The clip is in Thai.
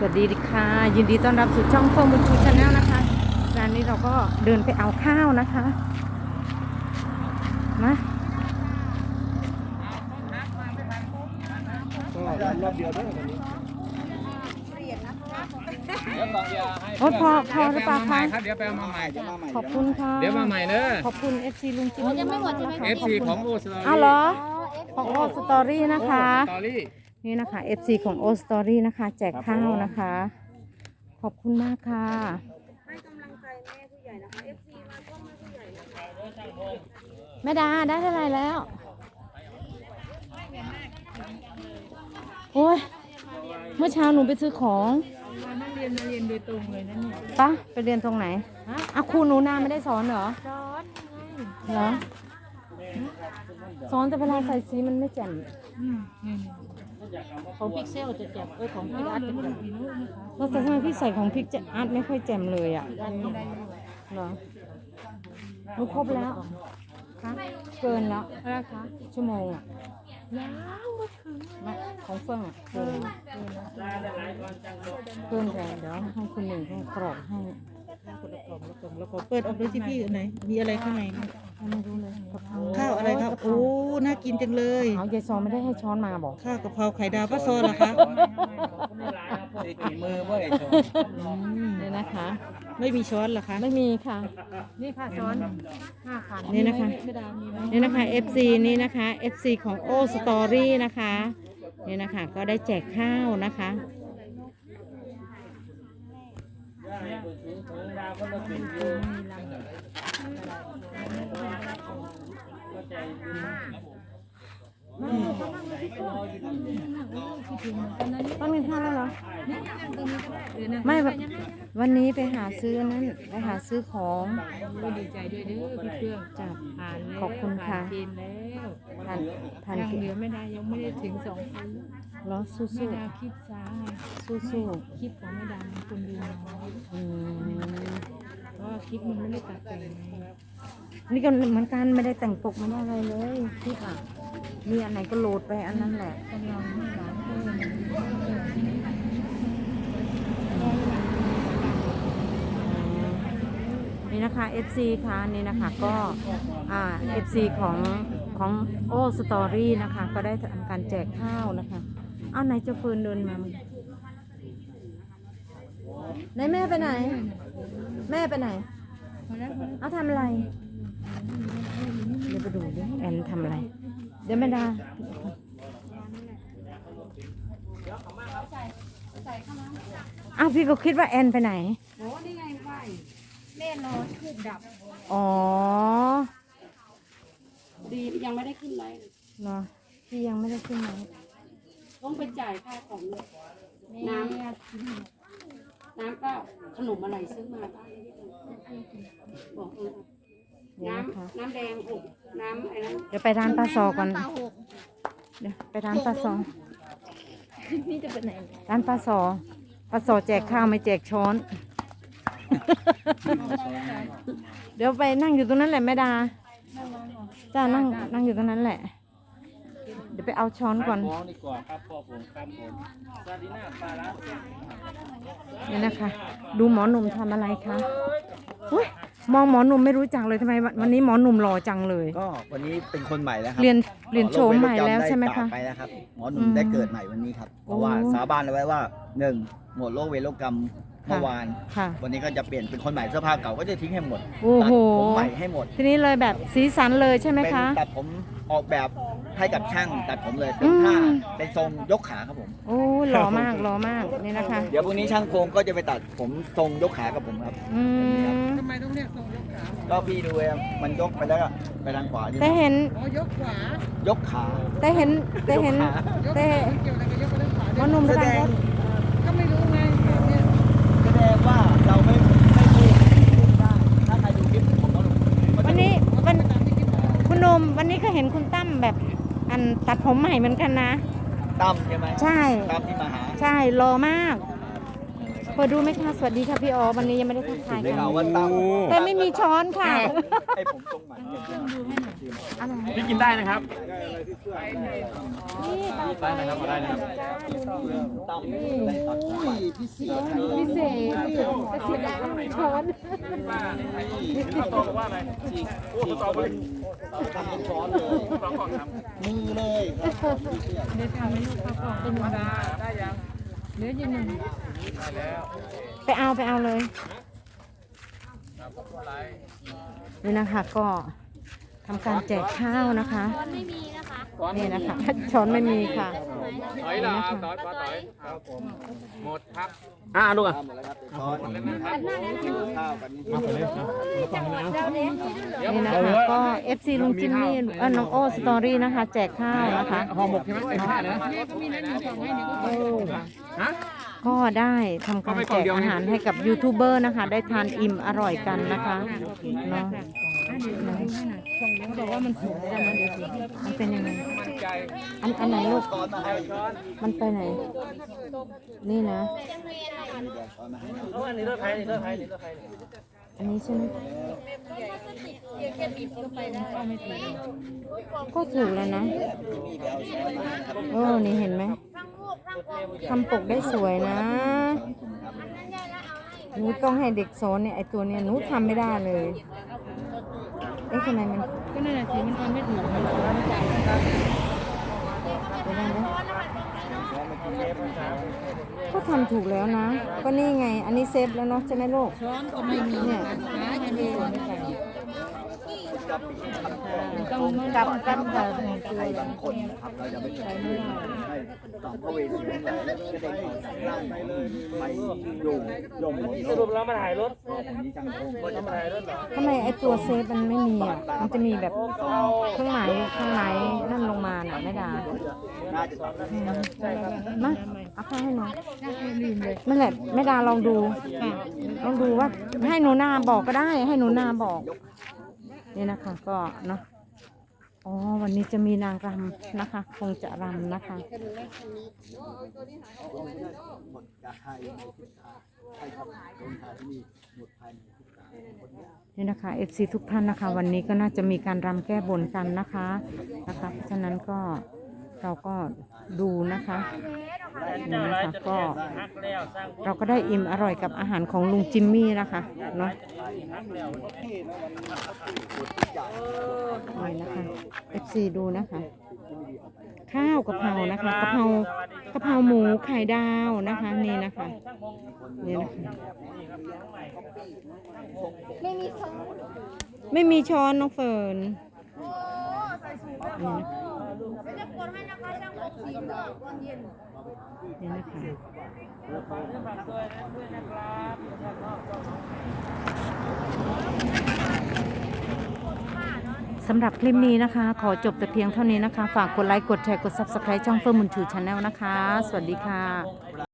สวัสดีค่ะ ยินดีต้อนรับสู่ช่องเฟิร์มบุญชูชาแนลนะคะร้านนี้เราก็เดินไปเอาข้าวนะคะมารอบเดียวด้วยวันนี้โอ้พอพอหรือเปล่าคะครับเดี๋ยวไปเอามาใหม่จะมาใหม่ขอบคุณค่ะเดี๋ยวมาใหม่เด้อขอบคุณ FC ลุงจิมยังไม่หมดใช่ไหม FC ของโอสตอรี่อ้าวเหรอของโอสตอรี่นะคะสตอรี่ นี่นะคะ FC ของโอสตอรี่นะคะ แจกข้าวนะคะ ขอบคุณมากค่ะแม่ดาได้เท่าไหร่แล้ว โอ้ย เมื่อเช้าหนูไปซื้อของนักเรียนมาเรียนโดยตรงเลยนะเนี่ยปะไปเรียนตรงไหนอะครูหนูนาไม่ได้สอนเหรอ สอนเหรอ สอนแต่เวลาใส่สีมันไม่แจ่ม ของพิกเซลจะจับเอ้ยของพิกอาร์ตจะจับแล้วแต่ทำไมพี่ใส่ของพริกจะอาร์ตไม่ค่อยแจ่มเลยอะเหรอหนูครบแล้วคะเกินแล้วอะไรคะชั่วโมงอะยาวมาถึงของเฟื่องอะเกินแล้วเกินแต่เดี๋ยวให้คุณหนึ่งให้กรอกให้ คนละกล่องละกล่องแล้วก็เปิดออกดูสิพี่อันไหน มีอะไรข้างในไม่รู้เลยกะเพราข้าวอะไรครับ โอ้ น่ากินจังเลย เอายายซอไม่ได้ให้ช้อนมาบอกข้าวกะเพราไข่ดาวป้าซอเหรอคะกี่มือเว้ยชมอืมนี่นะคะ ไม่มีช้อนเหรอคะ ไม่มีค่ะ นี่ค่ะช้อนห้าคันนี่นะคะ ไม่ได้มีไหมนี่นะคะ FC นี่นะคะ FC ของโอสตอรี่นะคะนี่นะคะ ก็ได้แจกข้าวนะคะ ก็ใจ ต้องมีข้าแล้วเหรอ ไม่วันวันนี้ไปหาซื้อนั่นไปหาซื้อของดีใจด้วยเด้อพี่เครื่องจ้ะผ่านแล้วขอบคุณค่ะ ผ่านเกณฑ์แล้วทานทานยังกินเหลือไม่ได้ยังไม่ได้ถึงสองพันเหรอสู้ไม่ไดาคลิปซ้าไงสู้สู้คลิปของไม่ดามีคนดูน้อยๆอืมเพราะว่าคลิปมันไม่ได้ตัดแต่งไงนี่ก็เหมือนกันไม่ได้แต่งปกไม่ได้อะไรเลยพี่อะ มีอันไหนก็โหลดไปอันนั้นแหละกำลังให้หลานเพิ่มนี่นะคะ FC ค่ะนี่นะคะก็อ่า FC ของของโอสตอรี่นะคะ ก็ได้ทำการแจกข้าวนะคะเอาไหนเจ้าฟืนเดินมามึงไหนแม่ไปไหน แม่ไปไหนเอาทำอะไร เดี๋ยวไปดูดิแอนทำอะไร เดี๋ยวไม่ได้อ้าวพี่ก็คิดว่าแอนไปไหนแม่นอนทูบดับ อ๋อ ดียังไม่ได้ขึ้นไลน์เนาะพี่ยังไม่ได้ขึ้นมาต้องไปจ่ายค่าของเลยน้ำน้ำก็ขนมอะไรซื้อมาบ้างบอกเออเดี๋ยว น้นะคะำน้ำแดงหกน้ำไอ้นั้นเดี๋ยวไปร้านปลาซอก่อนเดี๋ยวไปร้านปลาซอ นี่จะเป็นไหนร้านปลาซอปลาซอแจกข้าวไม่แจกช้อน เดี๋ยวไปนั่งอยู่ตรงนั้นแหละแม่ดาจ้านั่งนั่งอยู่ตรงนั้นแหละเดี๋ยวไปเอาช้อนก่อนฟ้องดีกว่าครับพ่อผมครับผมซาดิน่าปลาร้านี่นะคะ ดูหมอหนุ่มทำอะไรคะอุ๊ยมองหมอหนุ่มไม่รู้จักเลยทำไมวันวันนี้หมอหนุ่มหล่อจังเลย ก็วันนี้เป็นคนใหม่แล้วครัเรียนเรียนโฉมใหม่แล้วใช่ไหมด้คะจากไปแล้วครับหมอหนุ่มอืมได้เกิดใหม่วันนี้ครับเพราะว่าโอ้สาบานเอาไว้ว่าหนึ่งหมดโรคเวรโรคกรรมเมื่อวานค่ะวันนี้ก็จะเปลี่ยนเป็นคนใหม่เสื้อผ้าเก่าก็จะทิ้งให้หมดโอ้ตัดโหผมใหม่ให้หมด ทีนี้เลยแบบสีสันเลยใช่ไหมเป็นคะตัดผมออกแบบ ให้กับช่างตัดผมเลยเป็นท่าอืมเป็นทรงยกขาครับผม โอ้หล่อมากหล่อมากนี่นะคะเดี๋ยวพรุ่งนี้ช่างโครงก็จะไปตัดผมทรงยกขากับผมครับ อืมทำไมต้องเรียกทรงยกขาก็พี่ดูเองมันยกไปแล้วก็ไปทางขวาใช่ไหมแต่เห็นอ๋อยกขวายกขาแต่เห็นแต่เห็นยกขาแต่เกี่ยวอะไรกับยกไปด้านขวาหมอหนุ่มแสกำลัดงงก็ไม่รู้ไงเนี่ยแสดงว่าเราไม่ไม่พูดได้ถ้าใครดูคลิปผมก็วันนี้วันคุณหนมวันนี้ก็เห็นคุณตั้มแบบ อันตัดผมใหม่เหมือนกันนะ ตั้มใช่ไหมใช่ ตั้มที่มาหา ใช่หล่อมาก เปิดดูไหมคะสวัสดีค่ะพี่อ๋อวันนี้ยังไม่ได้ทักทายได้กันข่าวว่าตั้มแต่ไม่มีช้อนค่ะให้ผมตรงใหม่เก่งมากอะไรพี่กินได้นะครับนี่ตาได้นะครับได้นะครับตั้มได้ตัดผมใหม่พิเศษพิเศษแต่เสียดายไม่มีช้อนข้าวตอกว่าอะไรโอ้ตอกไปเราทำเป็นช้อนเลยตอกก่อนทมือเลยครับเดี๋ยวทำให้ลูกข้าวกล่องเป็นวันำได้ยัง เหลือยืนหนึ่งไปเอาไปเอาเลยนี่นะคะก็ทำการแจกข้าวนะคะ นี่นะคะ ช้อนไม่มีค่ะ ถอยละเอาถอยถอยครับผมหมดครับอ่าลูกอะทำหมดแล้วครับเป็นช้อนกินข้าวกันนี่มาไปเลยนะนี่นะคะก็ FC ลุงจิมมี่เออน้องโอสตอรี่นะคะ แจกข้าวนะคะห่อหมกใช่ไหมไอ้ผ้าเนี่ยนะฮะ ก็ได้ทำการแจกอาหารให้กับยูทูบเบอร์นะคะ ได้ทานอิ่มอร่อยกันนะคะเนาะ เขาบอกว่ามันสูงแต่มันเดี๋ยวสิมันเป็นยังไง อันอันไหนลูก มันไปไหน นี่นะ อันนี้เลือดไทยนี่เลือดไทยนี่เลือดไทยอันนี้ใช่ไหมก็ถูกแล้วนะเออนี่เห็นไหมทำปกได้สวยนะ หนูต้องให้เด็กสอนเนี่ยไอตัวเนี้ยหนูทำไม่ได้เลย เอ๊ะทำไมมันก็นั่นแหละสิมันทำไม่ถูกมันไปได้ไหมก็ทำถูกแล้วนะ ก็นี่ไง อันนี้เซฟแล้วเนาะใช่ไหมลูก ช้อนก็ไม่มีเนี่ยหากินเองไม่ไปมันต้องมันกับกับกับใครบางคนนะครับเราจะไปใช้ไม่ได้ ให้ต่อพระเวสีทั้งหลายก็ได้ขอร่างไปเลยไปอยู่ยมหมดสรุปแล้วมาถ่ายรถอย่างนี้จังคงมาถ่ายรถเหรอทำไมไอตัวเซฟมันไม่มีอะ มันจะมีแบบเครื่องหมายข้างในนั่นลงมาน่ะไม่ได้น่าจะมาเอาข้าวให้หนูนั่นแหละไม่ดาลองดูลองดูว่าให้หนูนาบอกก็ได้ ให้หนูนาบอก นี่นะคะ ก็เนาะ อ๋อ วันนี้จะมีนางรำนะคะ คงจะรำนะคะ หมดจากไทยในทิศทางให้กับโรงทานที่นี่หมดภายในทิศทางนี่นะคะ FC ทุกท่านนะคะ วันนี้ก็น่าจะมีการรำแก้บนกันนะคะนะคะเพราะฉะนั้นก็เราก็ ดูนะคะ นี่นะคะก็เราก็ได้อิ่มอร่อยกับอาหารของลุงจิมมี่นะคะเนาะนี่นะคะ FC ดูนะคะ ข้าวกะเพรานะคะกะเพรากะเพราหมูไข่ดาวนะคะนี่นะคะนี่นะคะไม่มีช้อนน้องเฟิร์นนี่นะคะ นี่นะคะสำหรับคลิปนี้นะคะ ขอจบแต่เพียงเท่านี้นะคะ ฝากกดไลค์ กดแชร์ กด Subscribe ช่องเฟิร์มมุนชูชาแนลนะคะ สวัสดีค่ะ